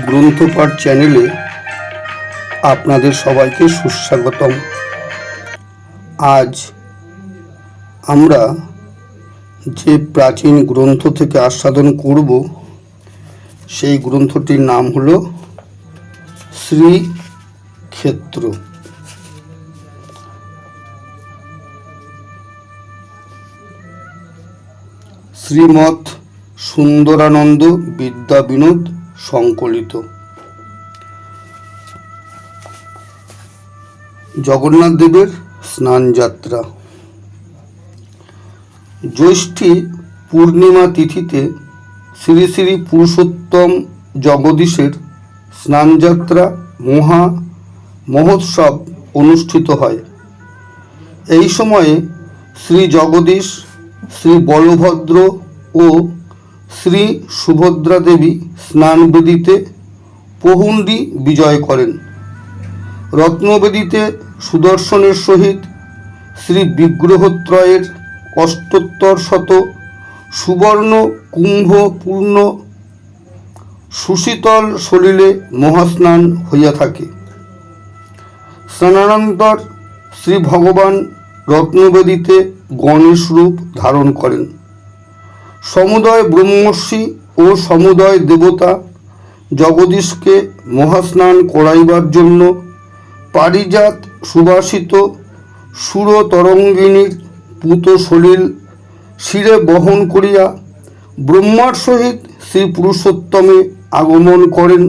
গ্রন্থপাঠ চ্যানেলে আপনাদের সবাইকে সুস্বাগতম। আজ আমরা যে প্রাচীন গ্রন্থ থেকে আস্বাদন করব, সেই গ্রন্থটির নাম হল শ্রীক্ষেত্র। শ্রীমৎ সুন্দরানন্দ বিদ্যা বিনোদ সংকলিত। জগন্নাথ দেবের স্নানযাত্রা জ্যৈষ্ঠী পূর্ণিমা তিথিতে শ্রী শ্রী পুরুষোত্তম জগদীশের স্নানযাত্রা মহা মহোৎসব অনুষ্ঠিত হয়। এই সময়ে শ্রী জগদীশ, শ্রী বলভদ্র ও শ্রী সুভদ্রা দেবী স্নানবেদিতে পহুণ্ডি বিজয় করেন। রত্নবেদিতে সুদর্শনের সহিত শ্রী বিগ্রহত্রয়ের অষ্টোত্তর শত সুবর্ণ কুম্ভ পূর্ণ সুশীতল সলিলে মহাস্নান হইয়া থাকে। স্নানানন্তর শ্রী ভগবান রত্নবেদিতে গণেশ রূপ ধারণ করেন। সমুদয় ব্রহ্মর্ষি ও সমুদয় দেবতা জগদীশকে মহাস্নান করাইবার জন্য পারিজাত সুবাসিত সুরতরঙ্গিনীর পুত সলিল শিরে বহন করিয়া ব্রহ্মার সহিত শ্রী পুরুষোত্তমে আগমন করেন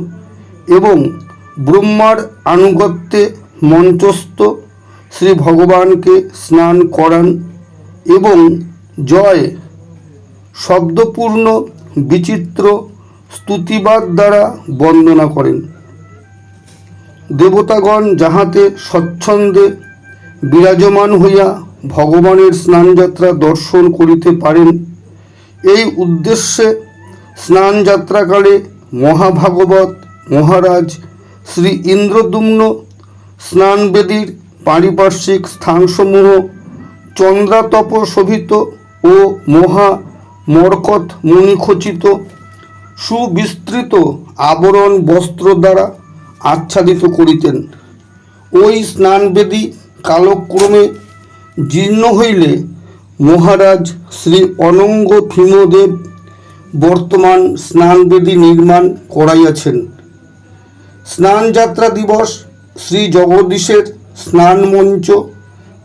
এবং ব্রহ্মার আনুগত্যে মঞ্চস্থ শ্রী ভগবানকে স্নান করান এবং জয় শব্দপূর্ণ, বিচিত্র, স্তুতিবাদ দ্বারা বন্দনা করেন। দেবতাগণ যাহাতে স্বচ্ছন্দে বিরাজমান হইয়া ভগবানের স্নানযাত্রা দর্শন করিতে পারেন, এই উদ্দেশ্যে স্নানযাত্রাকালে মহাভাগবত মহারাজ শ্রী ইন্দ্রদুম্ন স্নানবেদীর পারিপার্শ্বিক স্থানসমূহ চন্দ্রাতপ শোভিত ও মহা মরকত মুনিখচিত, সুবিস্তৃত আবরণ বস্ত্র দ্বারা আচ্ছাদিত করিতেন। ওই স্নানবেদী কালক্রমে জীর্ণ হইলে মহারাজ শ্রী অনঙ্গ ভীমদেব বর্তমান স্নানবেদী নির্মাণ করাইয়াছেন। স্নানযাত্রা দিবস, শ্রী জগদীশের স্নান মঞ্চ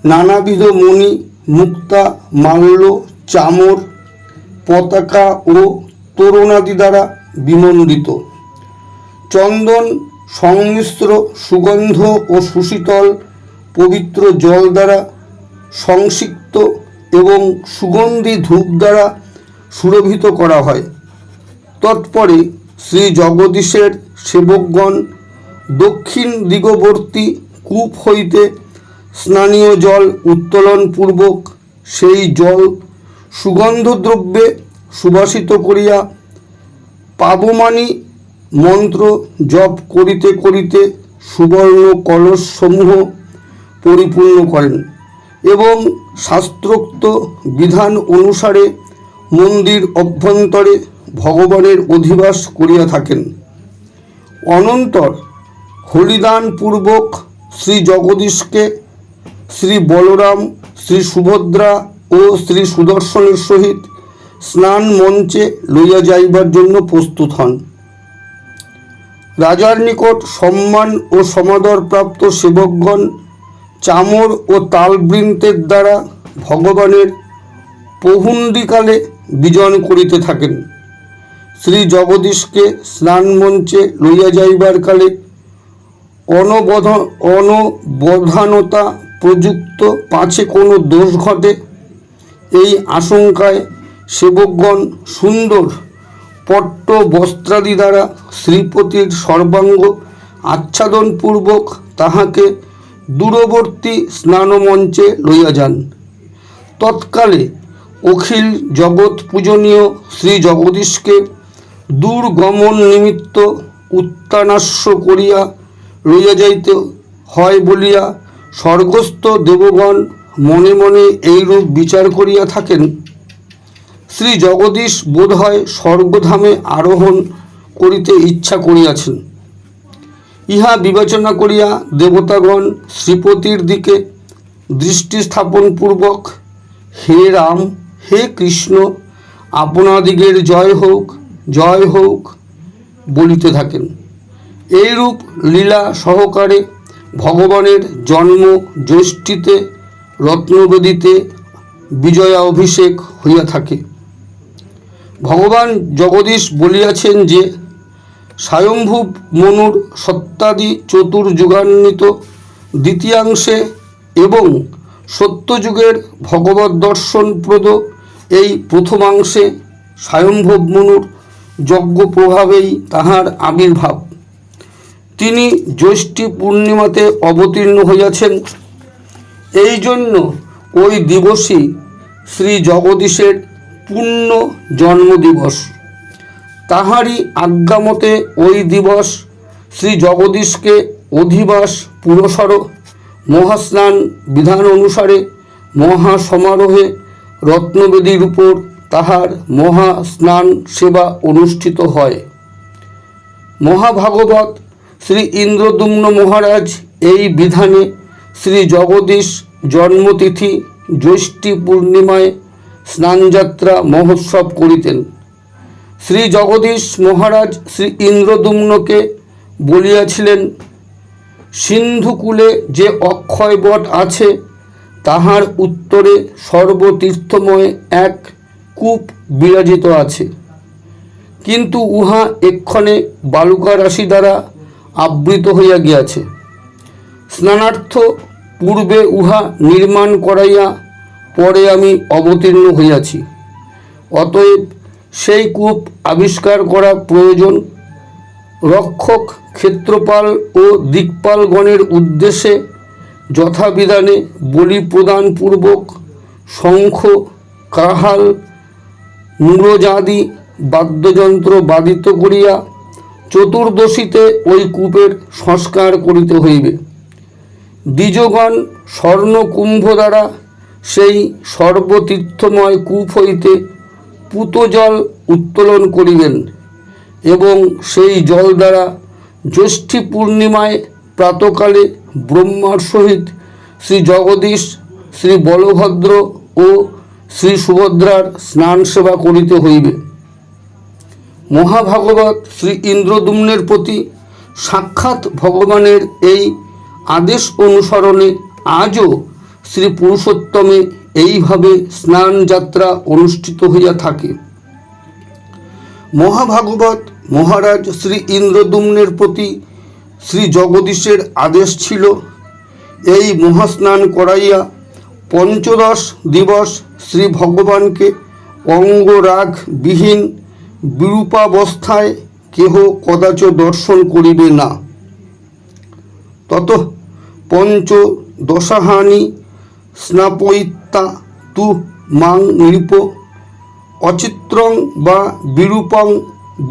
নানাবিধ মণি, মুক্তা, মাল্য, চামর পতাকা ও তোরণাদি দ্বারা বিমণ্ডিত। চন্দন, সংমিশ্র সুগন্ধ ও সুশীতল পবিত্র জল দ্বারা সংসিক্ত এবং সুগন্ধি ধূপ দ্বারা সুরভিত করা হয়। তৎপরে শ্রী জগদীশের সেবকগণ দক্ষিণ দিগবর্তী কূপ হইতে স্নানীয় জল উত্তোলন পূর্বক সেই জল সুগন্ধদ্রব্যে সুবাসিত করিয়া পাবমানি মন্ত্র জপ করিতে করিতে সুবর্ণ কলসসমূহ পরিপূর্ণ করেন এবং শাস্ত্রোক্ত বিধান অনুসারে মন্দির অভ্যন্তরে ভগবানের অধিবাস করিয়া থাকেন। অনন্তর হরিদান পূর্বক শ্রী জগদীশকে শ্রী বলরাম, শ্রী সুভদ্রা ও শ্রী সুদর্শনের সহিত স্নান মঞ্চে লইয়া যাইবার জন্য প্রস্তুত হন। রাজার নিকট সম্মান ও সমাদর প্রাপ্ত সেবকগণ চামর ও তালবৃন্তের দ্বারা ভগবানের পহুণ্ডিকালে বিজন করিতে থাকেন। শ্রী জগদীশকে স্নান মঞ্চে লইয়া যাইবার কালে অনবধ অনবধানতা প্রযুক্ত পাঁচে কোনো দোষ ঘটে? এই আশঙ্কায় সেবকগণ সুন্দর পট্ট বস্ত্রাদি দ্বারা শ্রীপতির সর্বাঙ্গ আচ্ছাদনপূর্বক তাহাকে দূরবর্তী স্নানমঞ্চে লইয়া যান। তৎকালে অখিল জগৎ পূজনীয় শ্রী জগদীশকে দূরগমন নিমিত্ত উত্তানাস্য করিয়া লইয়া যাইতে হয় বলিয়া স্বর্গস্থ দেবগণ মনে মনে এইরূপ বিচার করিয়া থাকেন। শ্রী জগদীশ বোধহয় স্বর্গধামে আরোহণ করিতে ইচ্ছা করিয়াছেন। ইহা বিবেচনা করিয়া দেবতাগণ শ্রীপতির দিকে দৃষ্টি স্থাপনপূর্বক হে রাম, হে কৃষ্ণ, আপনাদিগের জয় হোক জয় হোক বলিতে থাকেন। এইরূপ লীলা সহকারে ভগবানের জন্ম জ্যৈষ্ঠীতে রত্নবেদিতে বিজয়া অভিষেক হইয়া থাকে। ভগবান জগদীশ বলিয়াছেন যে, স্বয়ম্ভূ মনুর সত্যাদি চতুর্যুগান্বিত দ্বিতীয়াংশে এবং সত্যযুগের ভগবত দর্শনপ্রদ এই প্রথমাংশে স্বয়ম্ভব মনুর যজ্ঞ প্রভাবেই তাহার আবির্ভাব। তিনি জ্যৈষ্ঠী পূর্ণিমাতে অবতীর্ণ হইয়াছেন। এই জন্য ওই দিবসই শ্রী জগদীশের পূর্ণ জন্মদিবস। তাহারই আজ্ঞামতে ওই দিবস শ্রী জগদীশকে অধিবাস, পুরসর, মহাস্নান বিধান অনুসারে মহা সমারোহে রত্নবেদীর উপর তাহার মহা স্নান সেবা অনুষ্ঠিত হয়। মহাভাগবত শ্রী ইন্দ্রদুম্ন মহারাজ এই বিধানে শ্রী জগদীশ জন্মতিথি জ্যৈষ্ঠী পূর্ণিমায় স্নানযাত্রা মহোৎসব করিতেন। শ্রী জগদীশ মহারাজ শ্রী ইন্দ্রদুম্নকে বলিয়াছিলেন, সিন্ধুকুলে যে অক্ষয় বট আছে, তাহার উত্তরে সর্বতীর্থময় এক কূপ বিরাজিত আছে। কিন্তু উহা এক্ষণে বালুকা রাশি দ্বারা আবৃত হইয়া গিয়াছে। স্নানার্থ পূর্বে উহা নির্মাণ করাইয়া পরে আমি অবতীর্ণ হইয়াছি। অতএব সেই কূপ আবিষ্কার করা প্রয়োজন। রক্ষক, ক্ষেত্রপাল ও দিকপালগণের উদ্দেশ্যে যথাবিধানে বলি প্রদানপূর্বক শঙ্খ, কাহাল মূলজাদি বাদ্যযন্ত্র বাদিত করিয়া চতুর্দশীতে ওই কূপের সংস্কার করিতে হইবে। দ্বিজগণ স্বর্ণকুম্ভ দ্বারা সেই সর্বতীর্থময় কূপ হইতে পুত জল উত্তোলন করিবেন এবং সেই জল দ্বারা জ্যৈষ্ঠী পূর্ণিমায় প্রাতকালে ব্রহ্মার সহিত শ্রী জগদীশ, শ্রী বলভদ্র ও শ্রী সুভদ্রার স্নান সেবা করিতে হইবে। মহাভাগবত শ্রী ইন্দ্রদুম্নের প্রতি সাক্ষাৎ ভগবানের এই আদেশ অনুসরণে আজও শ্রী পুরুষোত্তমে এইভাবে স্নান যাত্রা অনুষ্ঠিত হইয়া থাকে। মহাভাগবত মহারাজ শ্রী ইন্দ্রদুম্নের প্রতি শ্রী জগদীশের আদেশ ছিল, এই মহাস্নান করাইয়া পঞ্চদশ দিবস শ্রী ভগবানকে অঙ্গরাগ বিহীন বিরূপাবস্থায় কেহ কদাচ দর্শন করিবে না। তত পঞ্চ দশাহানি স্নাপয়িত্তা তু মাং নৃপ অচিত্রং বা বিরূপং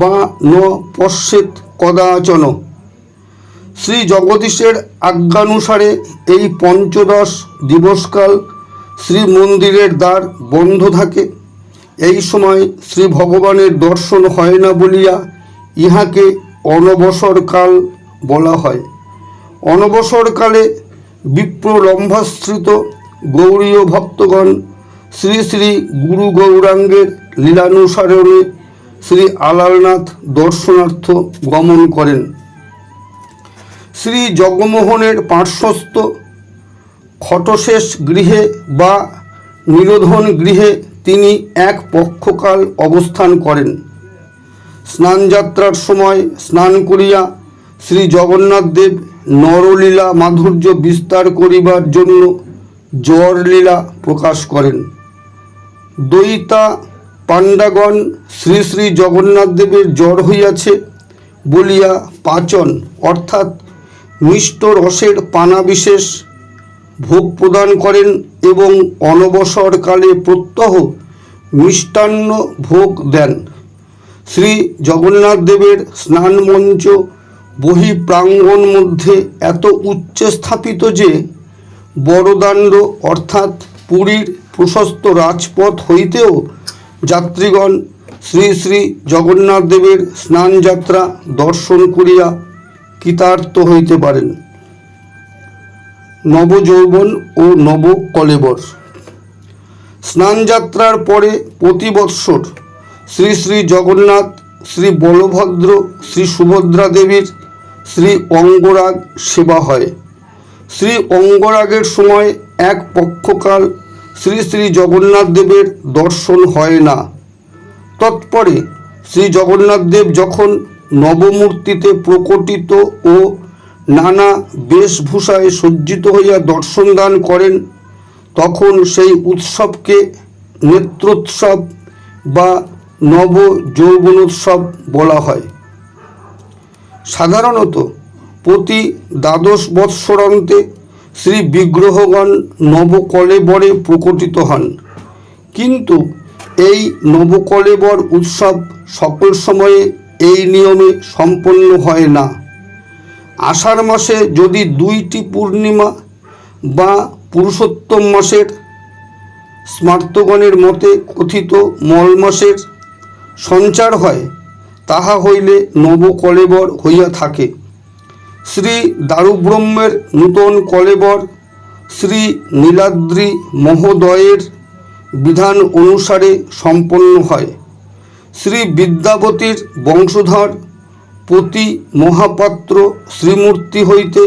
বা ন পশ্যেত কদাচন। শ্রী জগদীশের আজ্ঞানুসারে এই পঞ্চদশ দিবসকাল শ্রী মন্দিরের দ্বার বন্ধ থাকে। এই সময় শ্রী ভগবানের দর্শন হয় না বলিয়া ইহাকে অনবসরকাল বলা হয়। অনবসরকালে বিপ্রলম্ভাশ্রিত গৌরীয় ভক্তগণ শ্রী শ্রী গুরু গৌরাঙ্গের লীলানুসারণে শ্রী আলালনাথ দর্শনার্থ গমন করেন। শ্রী জগমোহনের পার্শ্বস্থ খটশেষ গৃহে বা নিরোধন গৃহে তিনি এক পক্ষকাল অবস্থান করেন। স্নানযাত্রার সময় স্নান করিয়া শ্রী জগন্নাথ দেব নরলীলা মাধুর্য বিস্তার করিবার জন্য জ্বর লীলা প্রকাশ করেন। দয়িতা পাণ্ডাগণ শ্রী শ্রী জগন্নাথ দেবের জ্বর হইয়াছে বলিয়া পাচন, অর্থাৎ মিষ্ট রসের পানা বিশেষ ভোগ প্রদান করেন এবং অনবসরকালে প্রত্যহ মিষ্টান্ন ভোগ দেন। শ্রী জগন্নাথ দেবের স্নান মঞ্চ বহি প্রাঙ্গণ মধ্যে এত উচ্চে স্থাপিত যে বড়দাণ্ড অর্থাৎ পুরীর প্রশস্ত রাজপথ হইতেও যাত্রীগণ শ্রী শ্রী জগন্নাথ দেবের স্নান যাত্রা দর্শন করিয়া কৃতার্থ হইতে পারেন। নবযৌবন ও নব কলেবর স্নান যাত্রার পরে প্রতি বৎসর শ্রী শ্রী জগন্নাথ, শ্রী বলভদ্র, শ্রী সুভদ্রা দেবীর শ্রী অঙ্গরাগ সেবা হয়। শ্রী অঙ্গরাগের সময় এক পক্ষকাল শ্রী শ্রী জগন্নাথ দেবের দর্শন হয় না। তৎপরে শ্রী জগন্নাথ দেব যখন নবমূর্তিতে প্রকটিত ও নানা বেশভূষায় সজ্জিত হইয়া দর্শন দান করেন, তখন সেই উৎসবকে নেত্রোৎসব বা নব যৌবনোৎসব বলা হয়। সাধারণত প্রতি দ্বাদশ বৎসরান্তে শ্রী বিগ্রহগণ নবকলেবরে প্রকটিত হন। কিন্তু এই নবকলেবর উৎসব সকল সময়ে এই নিয়মে সম্পন্ন হয় না। আষাঢ় মাসে যদি দুইটি পূর্ণিমা বা পুরুষোত্তম মাসের স্মার্তগণের মতে কথিত মল মাসের সঞ্চার হয় তাহা হইলে নবকলেবর হইয়া থাকে। শ্রী দারুব্রহ্মের নূতন কলেবর, শ্রী নীলাদ্রি মহোদয়ের বিধান অনুসারে সম্পন্ন হয়। শ্রী বিদ্যাপতির বংশধর, পতি মহাপাত্র শ্রীমূর্তি হইতে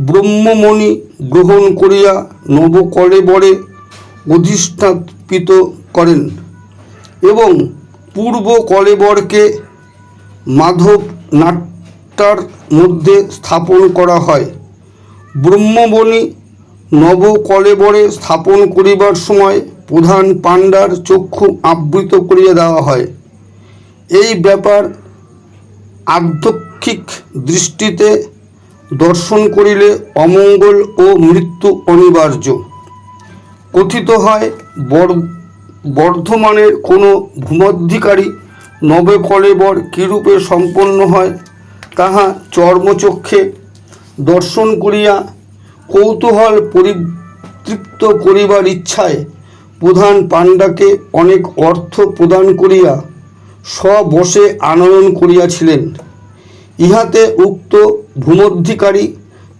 ব্রহ্মমণি গ্রহণ করিয়া নবকলেবরে অধিষ্ঠাপিত করেন এবং পূর্ব কলেবরকে মাধব নাট্যার মধ্যে স্থাপন করা হয়। ব্রহ্মবণী নব কলেবরে স্থাপন করিবার সময় প্রধান পাণ্ডার চক্ষু আবৃত করিয়া দেওয়া হয়। এই ব্যাপার আধ্যক্ষিক দৃষ্টিতে দর্শন করিলে অমঙ্গল ও মৃত্যু অনিবার্য। কথিত হয়, বর- বর্ধমানের কোনো ভূমধ্যিকারী নবে কলেবর কীরূপে সম্পন্ন হয়? তাহা চর্মচক্ষে দর্শন করিয়া কৌতূহল পরিতৃপ্ত করিবার ইচ্ছায় প্রধান পাণ্ডাকে অনেক অর্থ প্রদান করিয়া স্ববশে আনয়ন করিয়াছিলেন। ইহাতে উক্ত ভূমধ্যিকারী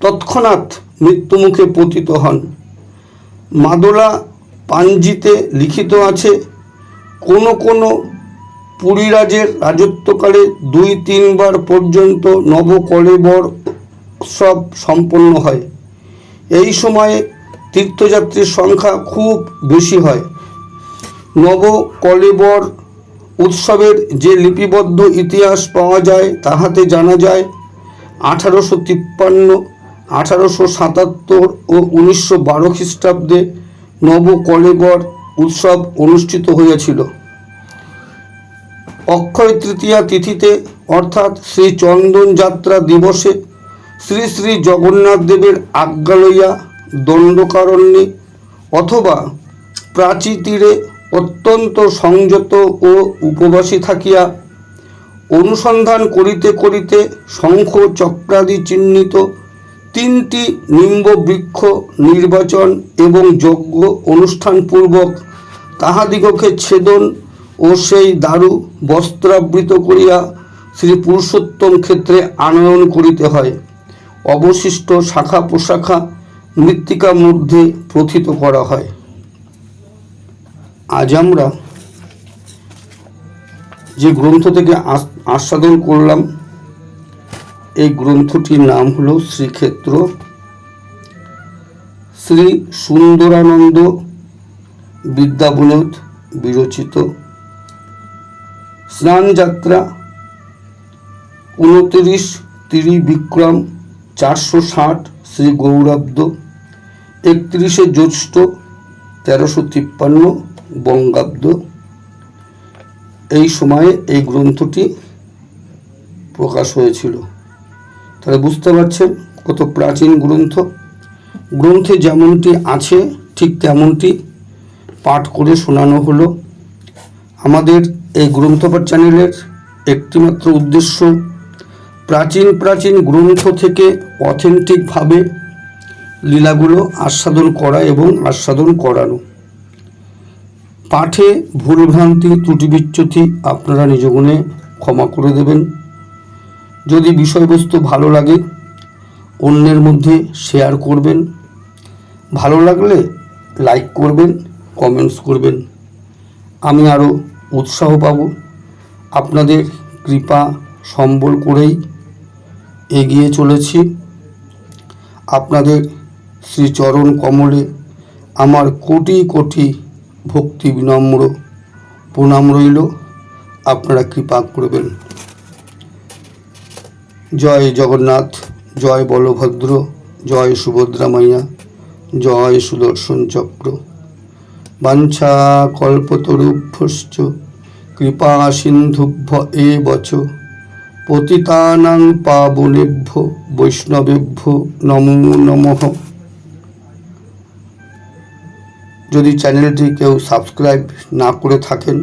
তৎক্ষণাৎ মৃত্যুমুখে পতিত হন। মাদলা পাঞ্জিতে লিখিত আছে, কোনো কোনো পুরীরাজের রাজত্বকালে দুই, তিনবার পর্যন্ত নবকলেবর উৎসব সম্পন্ন হয়। এই সময়ে তীর্থযাত্রীর সংখ্যা খুব বেশি হয়। নবকলেবর উৎসবের যে লিপিবদ্ধ ইতিহাস পাওয়া যায়, তাহাতে জানা যায়, আঠারোশো তিপ্পান্ন, আঠারোশো সাতাত্তর ও উনিশশো বারো খ্রিস্টাব্দে নবকলেবর উৎসব অনুষ্ঠিত হইয়াছিল অক্ষয় তৃতীয়া তিথিতে, অর্থাৎ শ্রী চন্দন যাত্রা দিবসে, শ্রী শ্রী জগন্নাথ দেবের আজ্ঞা লইয়া দণ্ডকারণ্যে অথবা প্রাচী তীরে অত্যন্ত সংযত ও উপবাসী থাকিয়া অনুসন্ধান করিতে করিতে শঙ্খ চক্রাদি চিহ্নিত তিনটি নিম্ব বৃক্ষ নির্বাচন এবং যজ্ঞ অনুষ্ঠানপূর্বক তাহাদিগকে ছেদন ও সেই দারু বস্ত্রাবৃত করিয়া শ্রী পুরুষোত্তম ক্ষেত্রে আনয়ন করিতে হয়। অবশিষ্ট শাখা প্রশাখা মৃত্তিকার মধ্যে প্রথিত করা হয়। আজ আমরা যে গ্রন্থ থেকে আস্বাদন করলাম, এই গ্রন্থটির নাম হলো শ্রীক্ষেত্র। শ্রী সুন্দরানন্দ বিদ্যাবনোদ বিরচিত স্নান যাত্রা উনতিরিশ তিরি বিক্রম, চারশো ষাট শ্রী গৌরাব্দ, একত্রিশে জ্যৈষ্ঠ, তেরোশো তিপ্পান্ন বঙ্গাব্দ। এই সময়ে এই গ্রন্থটি প্রকাশ হয়েছিল। তাহলে বুঝতে পারছেন কত প্রাচীন গ্রন্থ? গ্রন্থে যেমনটি আছে, ঠিক তেমনটি পাঠ করে শোনানো হলো। আমাদের এই গ্রন্থপাঠ চ্যানেলের একটিমাত্র উদ্দেশ্য প্রাচীন প্রাচীন গ্রন্থ থেকে অথেন্টিকভাবে লীলাগুলো আস্বাদন করা এবং আস্বাদন করানো। পাঠে ভুলভ্রান্তি ত্রুটি বিচ্যুতি আপনারা নিজ গুণে ক্ষমা করে দেবেন। যদি বিষয়বস্তু ভালো লাগে, অন্যের মধ্যে শেয়ার করবেন। ভালো লাগলে লাইক করবেন কমেন্টস করবেন। আমি আরও উৎসাহ পাব আপনাদের কৃপা সম্বল করেই এগিয়ে চলেছি। আপনাদের শ্রীচরণ কমলে আমার কোটি কোটি ভক্তি বিনম্র প্রণাম রইল। আপনারা কৃপা করবেন। জয় জগন্নাথ, জয় বলভদ্র, জয় সুভদ্রা মাইয়া, জয় সুদর্শন চক্র। বাঞ্ছা কল্পতরুভ্যশ্চ কৃপা সিন্ধুভ্য এ বচ পতিতানাং পাবনেভ্য, বৈষ্ণবেভ্য নমো নমঃ। যদি চ্যানেলটি কেউ সাবস্ক্রাইব না করে থাকেন,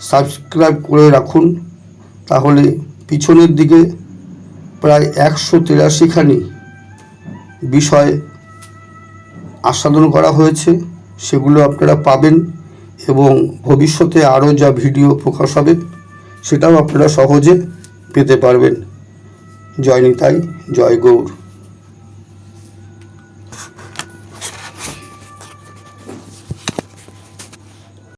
সাবস্ক্রাইব করে রাখুন, তাহলে পিছনের দিকে প্রায় একশো তিরাশিখানি বিষয় আস্বাদন করা হয়েছে। সেগুলো আপনারা পাবেন এবং ভবিষ্যতে আরও যা ভিডিও প্রকাশ হবে সেটাও আপনারা সহজে পেতে পারবেন। জয় নিতাই, জয় গৌর।